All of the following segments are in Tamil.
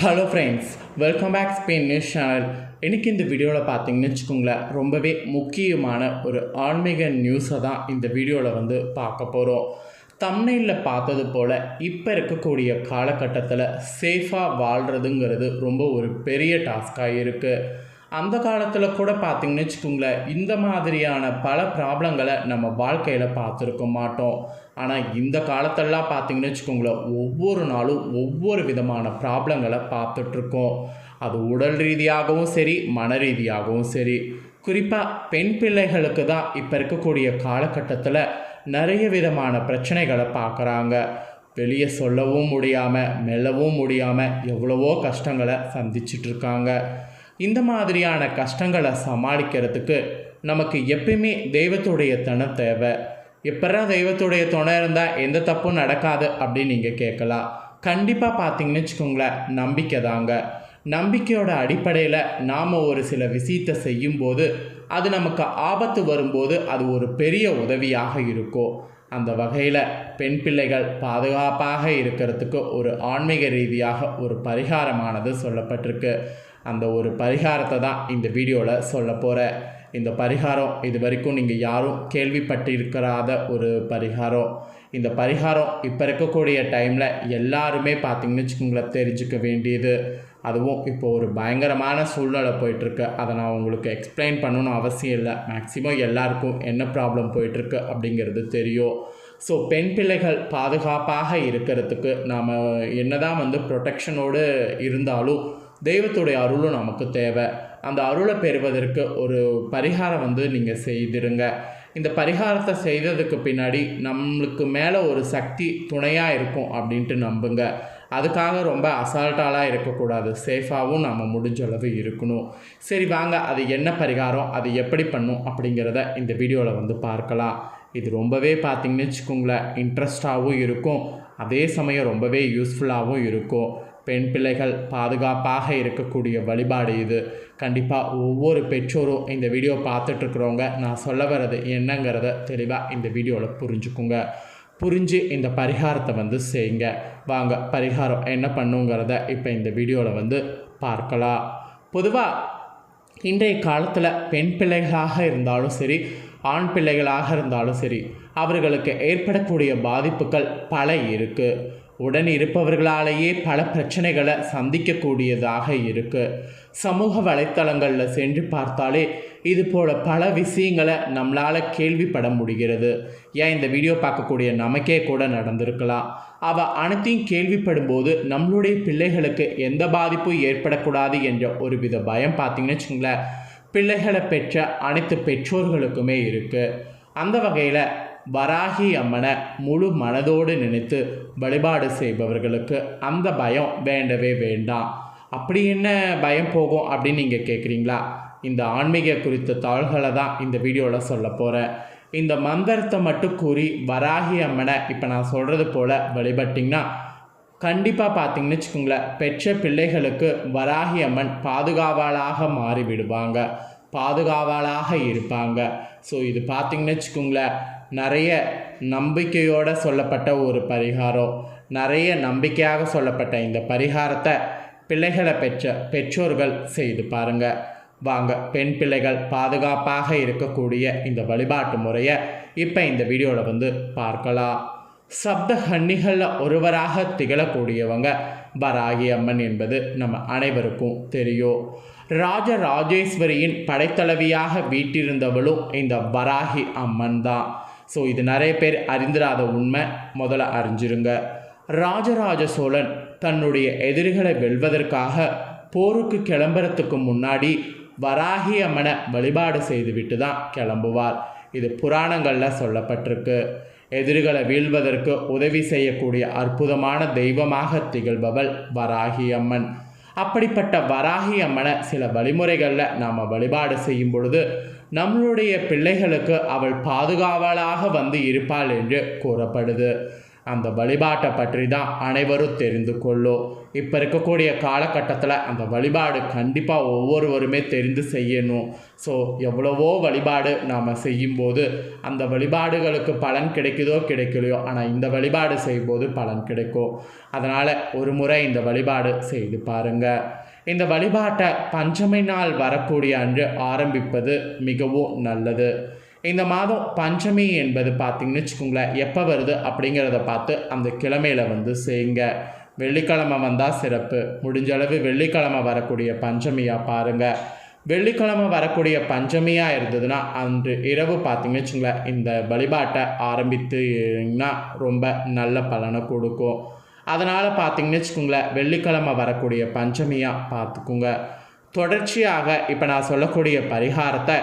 Hello friends welcome back Spain news channel இன்றைக்கி இந்த வீடியோவில் பார்த்தீங்கன்னு வச்சுக்கோங்களேன் ரொம்பவே முக்கியமான ஒரு ஆன்மீக நியூஸை தான் இந்த வீடியோவில் வந்து பார்க்க போகிறோம் தம்னையில் பார்த்தது போல் இப்போ இருக்கக்கூடிய காலகட்டத்தில் சேஃபாக வாழ்கிறதுங்கிறது ரொம்ப ஒரு பெரிய டாஸ்காக இருக்குது அந்த காலத்தில் கூட பார்த்திங்கன்னு வச்சுக்கோங்களேன் இந்த மாதிரியான பல ப்ராப்ளங்களை நம்ம வாழ்க்கையில் பார்த்துருக்க மாட்டோம். ஆனால் இந்த காலத்திலலாம் பார்த்திங்கன்னு வச்சுக்கோங்களேன் ஒவ்வொரு நாளும் ஒவ்வொரு விதமான ப்ராப்ளங்களை பார்த்துட்ருக்கோம் அது உடல் ரீதியாகவும் சரி மன ரீதியாகவும் சரி. குறிப்பாக பெண் பிள்ளைகளுக்கு தான் இப்போ இருக்கக்கூடிய காலகட்டத்தில் நிறைய விதமான பிரச்சனைகளை பார்க்குறாங்க வெளியே சொல்லவும் முடியாமல் மெல்லவும் முடியாமல் எவ்வளவோ கஷ்டங்களை சந்திச்சிட்ருக்காங்க. இருக்காங்க இந்த மாதிரியான கஷ்டங்களை சமாளிக்கிறதுக்கு நமக்கு எப்பயுமே தெய்வத்துடைய தனம் தேவை. எப்படா தெய்வத்துடைய துணை இருந்தால் எந்த தப்பும் நடக்காது அப்படின்னு நீங்கள் கேட்கலாம். கண்டிப்பாக பார்த்தீங்கன்னு வச்சுக்கோங்களேன் நம்பிக்கை தாங்க. நம்பிக்கையோட அடிப்படையில் நாம் ஒரு சில விஷயத்தை செய்யும்போது அது நமக்கு ஆபத்து வரும்போது அது ஒரு பெரிய உதவியாக இருக்கும். அந்த வகையில் பெண் பிள்ளைகள் பாதுகாப்பாக இருக்கிறதுக்கு ஒரு ஆன்மீக ரீதியாக ஒரு பரிகாரமானது சொல்லப்பட்டிருக்கு. அந்த ஒரு பரிகாரத்தை தான் இந்த வீடியோவில் சொல்ல போகிறேன் இந்த பரிகாரம் இது வரைக்கும் நீங்கள் யாரும் கேள்விப்பட்டிருக்கிறாத ஒரு பரிகாரம். இந்த பரிகாரம் இப்போ இருக்கக்கூடிய டைமில் எல்லாருமே பார்த்திங்கன்னு வச்சுக்கோங்களேன் தெரிஞ்சுக்க வேண்டியது. அதுவும் இப்போ ஒரு பயங்கரமான சூழ்நிலை போயிட்டுருக்கு. அதை நான் உங்களுக்கு எக்ஸ்பிளைன் பண்ணணும்னு அவசியம் இல்லை. மேக்ஸிமம் எல்லாருக்கும் என்ன ப்ராப்ளம் போயிட்டுருக்கு அப்படிங்கிறது தெரியும். ஸோ பெண் பிள்ளைகள் பாதுகாப்பாக இருக்கிறதுக்கு நாம் என்ன தான் வந்து ப்ரொடெக்ஷனோடு இருந்தாலும் தெய்வத்துடைய அருளும் நமக்கு தேவை. அந்த அருளை பெறுவதற்கு ஒரு பரிகாரம் வந்து நீங்கள் செய்திருங்க. இந்த பரிகாரத்தை செய்ததுக்கு பின்னாடி நம்மளுக்கு மேலே ஒரு சக்தி துணையாக இருக்கும் அப்படின்ட்டு நம்புங்க. அதுக்காக ரொம்ப அசால்ட்டாலாம் இருக்கக்கூடாது. சேஃபாகவும் நம்ம முடிஞ்ச அளவு இருக்கணும். சரி வாங்க. அது என்ன பரிகாரம்? அது எப்படி பண்ணும்? அப்படிங்கிறத இந்த வீடியோவில் வந்து பார்க்கலாம். இது ரொம்பவே பார்த்தீங்கன்னு வச்சுக்கோங்களேன் இன்ட்ரெஸ்டாகவும் இருக்கும். அதே சமயம் ரொம்பவே யூஸ்ஃபுல்லாகவும் இருக்கும். பெண் பிள்ளைகள் பாதுகாப்பாக இருக்கக்கூடிய வழிபாடு இது. கண்டிப்பாக ஒவ்வொரு பெற்றோரும் இந்த வீடியோ பார்த்துட்ருக்குறவங்க நான் சொல்ல வர்றது என்னங்கிறத தெளிவாக இந்த வீடியோவில் புரிஞ்சுக்குங்க. புரிஞ்சு இந்த பரிகாரத்தை வந்து செய்யுங்க. வாங்க பரிகாரம் என்ன பண்ணுங்கிறத இப்போ இந்த வீடியோவில் வந்து பார்க்கலாம். பொதுவாக இன்றைய காலத்தில் பெண் பிள்ளைகளாக இருந்தாலும் சரி ஆண் பிள்ளைகளாக இருந்தாலும் சரி அவர்களுக்கு ஏற்படக்கூடிய பாதிப்புகள் பல இருக்குது உடன் இருப்பவர்களாலேயே பல பிரச்சனைகளை சந்திக்கக்கூடியதாக இருக்குது சமூக வலைத்தளங்களில் சென்று பார்த்தாலே இது போல் பல விஷயங்களை நம்மளால் கேள்விப்பட முடிகிறது. ஏன் இந்த வீடியோ பார்க்கக்கூடிய நமக்கே கூட நடந்திருக்கலாம். அவள் அனைத்தையும் கேள்விப்படும் போது நம்மளுடைய பிள்ளைகளுக்கு எந்த பாதிப்பும் ஏற்படக்கூடாது என்ற ஒரு வித பயம் பார்த்தீங்கன்னு வச்சுங்களேன். பிள்ளைகளை பெற்ற அனைத்து பெற்றோர்களுக்குமே இருக்குது அந்த வகையில் வராகி அம்மனை முழு மனதோடு நினைத்து வழிபாடு செய்பவர்களுக்கு அந்த பயம் வேண்டவே வேண்டாம். அப்படி என்ன பயம் போகும் அப்படின்னு நீங்கள் கேட்குறீங்களா இந்த ஆன்மீக குறித்த தாள்களை தான் இந்த வீடியோவில் சொல்ல போகிறேன் இந்த மந்திரத்தை மட்டும் கூறி வராகி அம்மனை இப்போ நான் சொல்கிறது போல் வழிபட்டிங்கன்னா கண்டிப்பாக பார்த்தீங்கன்னு வச்சுக்கோங்களேன் பெற்ற பிள்ளைகளுக்கு வராகி அம்மன் பாதுகாவலாக மாறிவிடுவாங்க. பாதுகாவலாக இருப்பாங்க. ஸோ இது பார்த்திங்கன்னு வச்சுக்கோங்களேன் நிறைய நம்பிக்கையோடு சொல்லப்பட்ட ஒரு பரிகாரம் நிறைய நம்பிக்கையாக சொல்லப்பட்ட இந்த பரிகாரத்தை பிள்ளைகளை பெற்ற பெற்றோர்கள் செய்து பாருங்கள் வாங்க பெண் பிள்ளைகள் பாதுகாப்பாக இருக்கக்கூடிய இந்த வழிபாட்டு முறையை இப்போ இந்த வீடியோவில் வந்து பார்க்கலாம். சப்த கன்னிகளில் ஒருவராக திகழக்கூடியவங்க வராகி அம்மன் என்பது நம்ம அனைவருக்கும் தெரியும். ராஜ ராஜேஸ்வரியின் படைத்தலைவியாக வீட்டிருந்தவளும் இந்த வராகி அம்மன் தான். ஸோ இது நிறைய பேர் அறிந்திராத உண்மை. முதல்ல அறிஞ்சிருங்க. ராஜராஜ சோழன் தன்னுடைய எதிரிகளை வெல்வதற்காக போருக்கு கிளம்புறதுக்கு முன்னாடி வராகி அம்மனை வழிபாடு செய்துவிட்டு தான் கிளம்புவார். இது புராணங்களில் சொல்லப்பட்டிருக்கு. எதிரிகளை வீழ்வதற்கு உதவி செய்யக்கூடிய அற்புதமான தெய்வமாக திகழ்பவள் வராகி அம்மன். அப்படிப்பட்ட வராகி அம்மனை சில வழிமுறைகளில் நாம் வழிபாடு செய்யும் பொழுது நம்மளுடைய பிள்ளைகளுக்கு அவள் பாதுகாவலாக வந்து இருப்பாள் என்று கூறப்படுது. அந்த வழிபாட்டை பற்றி தான் அனைவரும் தெரிந்து கொள்ளும் இப்போ இருக்கக்கூடிய காலகட்டத்தில் அந்த வழிபாடு கண்டிப்பாக ஒவ்வொருவருமே தெரிந்து செய்யணும். ஸோ எவ்வளவோ வழிபாடு நாம் செய்யும்போது அந்த வழிபாடுகளுக்கு பலன் கிடைக்குதோ கிடைக்கலையோ ஆனால் இந்த வழிபாடு செய்யும்போது பலன் கிடைக்கும். அதனால் ஒரு முறை இந்த வழிபாடு செய்து பாருங்கள் இந்த வழிபாட்டை பஞ்சமி நாள் வரக்கூடிய அன்று ஆரம்பிப்பது மிகவும் நல்லது. இந்த மாதம் பஞ்சமி என்பது பார்த்திங்கன்னு வச்சுக்கோங்களேன் எப்போ வருது அப்படிங்கிறத பார்த்து அந்த கிழமையில் வந்து செய்யுங்க. வெள்ளிக்கிழமை வந்தால் சிறப்பு. முடிஞ்சளவு வெள்ளிக்கிழமை வரக்கூடிய பஞ்சமியாக பாருங்கள் வெள்ளிக்கிழமை வரக்கூடிய பஞ்சமியாக இருந்ததுன்னா அன்று இரவு பார்த்திங்கன்னு வச்சுங்களேன் இந்த வழிபாட்டை ஆரம்பித்துன்னா ரொம்ப நல்ல பலனை கொடுக்கும். அதனால் பார்த்தீங்கன்னு வச்சுக்கோங்களேன் வெள்ளிக்கிழமை வரக்கூடிய பஞ்சமியாக பார்த்துக்குங்க. தொடர்ச்சியாக இப்போ நான் சொல்லக்கூடிய பரிகாரத்தை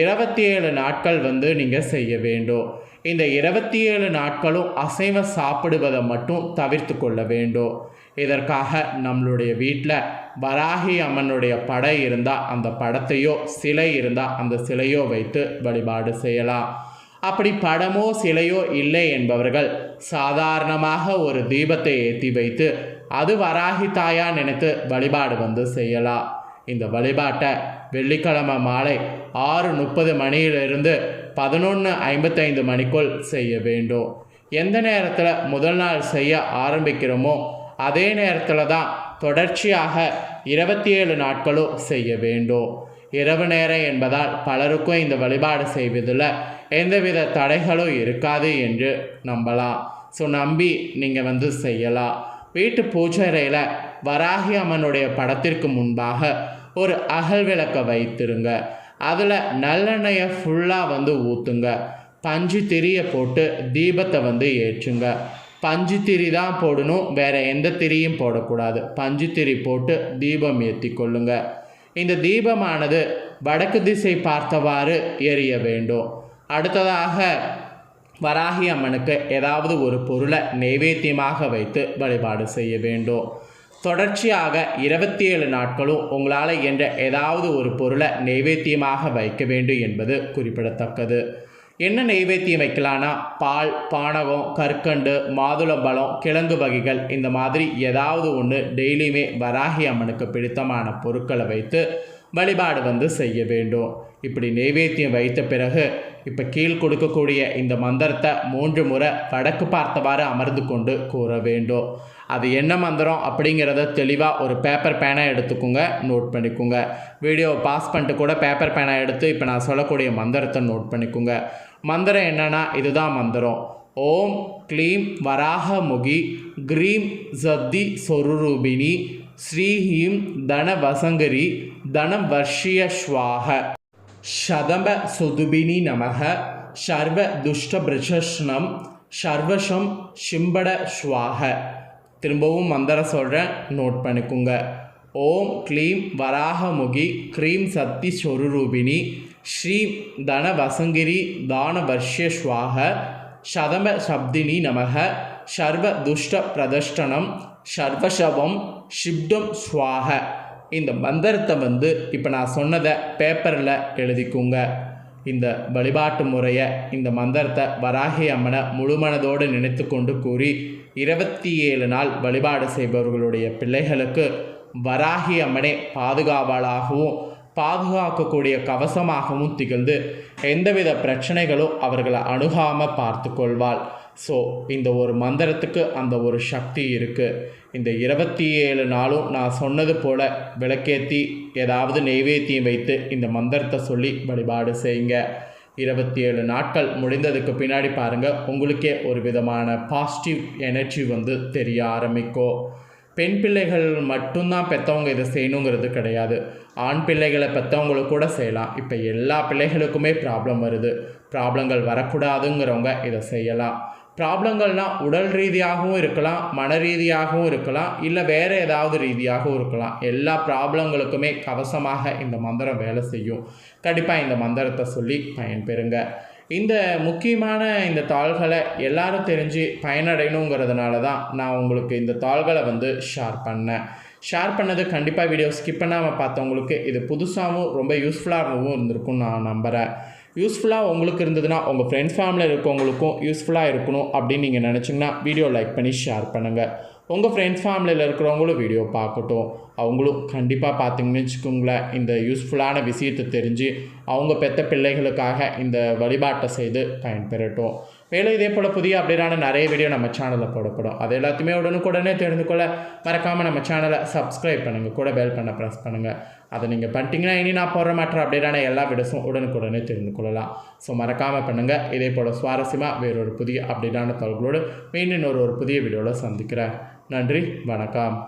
இருபத்தி ஏழு நாட்கள் வந்து நீங்கள் செய்ய வேண்டும். இந்த இருபத்தி ஏழு நாட்களும் அசைவ சாப்பிடுவதை மட்டும் தவிர்த்து கொள்ள வேண்டும். இதற்காக நம்மளுடைய வீட்டில் வராகி அம்மனுடைய படை இருந்தால் அந்த படத்தையோ சிலை இருந்தால் அந்த சிலையோ வைத்து வழிபாடு செய்யலாம். அப்படி படமோ சிலையோ இல்லை என்பவர்கள் சாதாரணமாக ஒரு தீபத்தை ஏற்றி வைத்து அது வராகி தாயா நினைத்து வழிபாடு வந்து செய்யலாம் இந்த வழிபாட்டை வெள்ளிக்கிழமை மாலை ஆறு முப்பது மணியிலிருந்து பதினொன்று ஐம்பத்தைந்து மணிக்குள் செய்ய வேண்டும். எந்த நேரத்தில் முதல் நாள் செய்ய ஆரம்பிக்கிறோமோ அதே நேரத்தில் தான் தொடர்ச்சியாக இருபத்தி ஏழு நாட்களும் செய்ய வேண்டும். இரவு நேரம் என்பதால் பலருக்கும் இந்த வழிபாடு செய்வதில் எந்தவித தடைகளும் இருக்காது என்று நம்பலாம். ஸோ நம்பி நீங்கள் வந்து செய்யலாம். வீட்டு பூஜைறையில் வராகி அம்மனுடைய படத்திற்கு முன்பாக ஒரு அகல் விளக்கை வைத்திருங்க. அதில் நல்லெண்ணெயை ஃபுல்லாக வந்து ஊற்றுங்க பஞ்சு திரியை போட்டு தீபத்தை வந்து ஏற்றுங்க. பஞ்சு திரி தான் போடணும் வேறு எந்த திரியும் போடக்கூடாது. பஞ்சு திரி போட்டு தீபம் ஏற்றி கொள்ளுங்க. இந்த தீபமானது வடக்கு திசை பார்த்தவாறு எரிய வேண்டும். அடுத்ததாக வராகி அம்மனுக்கு ஏதாவது ஒரு பொருளை நைவேத்தியமாக வைத்து வழிபாடு செய்ய வேண்டும். தொடர்ச்சியாக இருபத்தி ஏழு நாட்களும் உங்களால் என்ற ஏதாவது ஒரு பொருளை நைவேத்தியமாக வைக்க வேண்டும் என்பது குறிப்பிடத்தக்கது. என்ன நைவேத்தியம் வைக்கலான்னா பால் பானகம் கற்கண்டு மாதுளம்பழம் கிழங்கு வகைகள் இந்த மாதிரி ஏதாவது ஒன்று டெய்லியுமே வராகி அம்மனுக்கு பிடித்தமான பொருட்களை வைத்து வழிபாடு வந்து செய்ய வேண்டும். இப்படி நைவேத்தியம் வைத்த பிறகு இப்போ கீழ் கொடுக்கக்கூடிய இந்த மந்திரத்தை மூன்று முறை வடக்கு பார்த்தவாறு அமர்ந்து கொண்டு கூற வேண்டும். அது என்ன மந்திரம் அப்படிங்கிறத தெளிவாக ஒரு பேப்பர் பேனை எடுத்துக்கோங்க நோட் பண்ணிக்கோங்க. வீடியோவை பாஸ் பண்ணிட்டு கூட பேப்பர் பேனை எடுத்து இப்போ நான் சொல்லக்கூடிய மந்திரத்தை நோட் பண்ணிக்கோங்க. மந்திரம் என்னென்னா இதுதான் மந்திரம். ஓம் க்ளீம் வராகமுகி க்ரீம் சத்தி சொருரூபிணி ஸ்ரீஹீம் தன வசங்கரி தனம் சதம்ப சுதுபினி நமக சர்வ துஷ்ட பிரஷஷ்ணம் சர்வஷம் சிம்பட ஸ்வாக திரும்பவும் மந்திர சொல்கிறேன் நோட் பண்ணிக்கோங்க. ஓம் க்ளீம் வராகமுகி க்ரீம் சக்தி சொருரூபினி ஸ்ரீம் தன வசங்கிரி தான வர்ஷஸ்வாக சதம சப்தினி நமக சர்வ துஷ்ட பிரதஷ்டனம் சர்வசவம் சிப்டம் ஸ்வாக இந்த மந்திரத்தை வந்து இப்போ நான் சொன்னதை பேப்பரில் எழுதிக்குங்க. இந்த வழிபாட்டு முறையை இந்த மந்திரத்தை வராகி அம்மனை முழுமனதோடு நினைத்து கொண்டு கூறி இருபத்தி ஏழு நாள் வழிபாடு செய்பவர்களுடைய பிள்ளைகளுக்கு வராகி அம்மனே பாதுகாவலாகவும் பாதுகாக்கக்கூடிய கவசமாகவும் திகழ்ந்து எந்தவித பிரச்சனைகளும் அவர்களை அணுகாமல் பார்த்து கொள்வாள். ஸோ இந்த ஒரு மந்திரத்துக்கு அந்த ஒரு சக்தி இருக்குது இந்த இருபத்தி ஏழு நாளும் நான் சொன்னது போல் விளக்கேற்றி ஏதாவது நெய்வேத்தியம் வைத்து இந்த மந்திரத்தை சொல்லி வழிபாடு செய்யுங்க. இருபத்தி ஏழு நாட்கள் முடிந்ததுக்கு பின்னாடி பாருங்கள் உங்களுக்கே ஒரு விதமான பாசிட்டிவ் எனர்ஜி வந்து தெரிய ஆரம்பிக்கும் பெண் பிள்ளைகள் மட்டும்தான் பெற்றவங்க இதை செய்யணுங்கிறது கிடையாது. ஆண் பிள்ளைகளை பெற்றவங்களுக்கு கூட செய்யலாம். இப்போ எல்லா பிள்ளைகளுக்குமே ப்ராப்ளம் வருது. ப்ராப்ளங்கள் வரக்கூடாதுங்கிறவங்க இதை செய்யலாம். ப்ராப்ளங்கள்னால் உடல் ரீதியாகவும் இருக்கலாம் மன ரீதியாகவும் இருக்கலாம் இல்லை வேறு ஏதாவது ரீதியாகவும் இருக்கலாம். எல்லா ப்ராப்ளங்களுக்குமே கவசமாக இந்த மந்திரம் வேலை செய்யும். கண்டிப்பாக இந்த மந்திரத்தை சொல்லி பயன்பெறுங்க. இந்த முக்கியமான இந்த தாள்களை எல்லாரும் தெரிஞ்சு பயனடையணுங்கிறதுனால தான் நான் உங்களுக்கு இந்த தாள்களை வந்து ஷேர் பண்ணேன். ஷேர் பண்ணது கண்டிப்பாக வீடியோ ஸ்கிப் பண்ணாமல் பார்த்தவங்களுக்கு இது புதுசாகவும் ரொம்ப யூஸ்ஃபுல்லாகவும் இருந்திருக்கும் நான் நம்புகிறேன் யூஸ்ஃபுல்லாக உங்களுக்கு இருந்ததுன்னா உங்கள் ஃப்ரெண்ட்ஸ் ஃபேமிலியில் இருக்கவங்களுக்கும் யூஸ்ஃபுல்லாக இருக்கணும் அப்படின்னு நீங்கள் நினச்சிங்கன்னா வீடியோ லைக் பண்ணி ஷேர் பண்ணுங்கள் உங்கள் ஃப்ரெண்ட்ஸ் ஃபேமிலியில் இருக்கிறவங்களும் வீடியோ பார்க்கட்டும். அவங்களும் கண்டிப்பாக பார்த்தீங்கன்னு வச்சுக்கோங்களேன் இந்த யூஸ்ஃபுல்லான விஷயத்தை தெரிஞ்சு அவங்க பெற்ற பிள்ளைகளுக்காக இந்த வழிபாட்டை செய்து பயன்பெறட்டும். மேலும் இதே போல் புதிய அப்டேட்டான நிறைய வீடியோ நம்ம சேனலில் போடப்படும். அது எல்லாத்தையுமே உடனுக்குடனே தெரிந்து கொள்ள மறக்காமல் நம்ம சேனலை சப்ஸ்கிரைப் பண்ணுங்கள் கூட பெல் பண்ண ப்ரெஸ் பண்ணுங்கள் அதை நீங்கள் பண்ணிட்டீங்கன்னா இனி நான் போடுற மாற்ற அப்டேட்டான எல்லா வீடியோஸும் உடனுக்குடனே தெரிந்து கொள்ளலாம். ஸோ மறக்காமல் பண்ணுங்கள் இதே போல் சுவாரஸ்யமாக வேறொரு புதிய அப்டேட்டான தகவலோடு மீண்டும் ஒரு ஒரு புதிய வீடியோவில் சந்திக்கிறேன். நன்றி. வணக்கம்.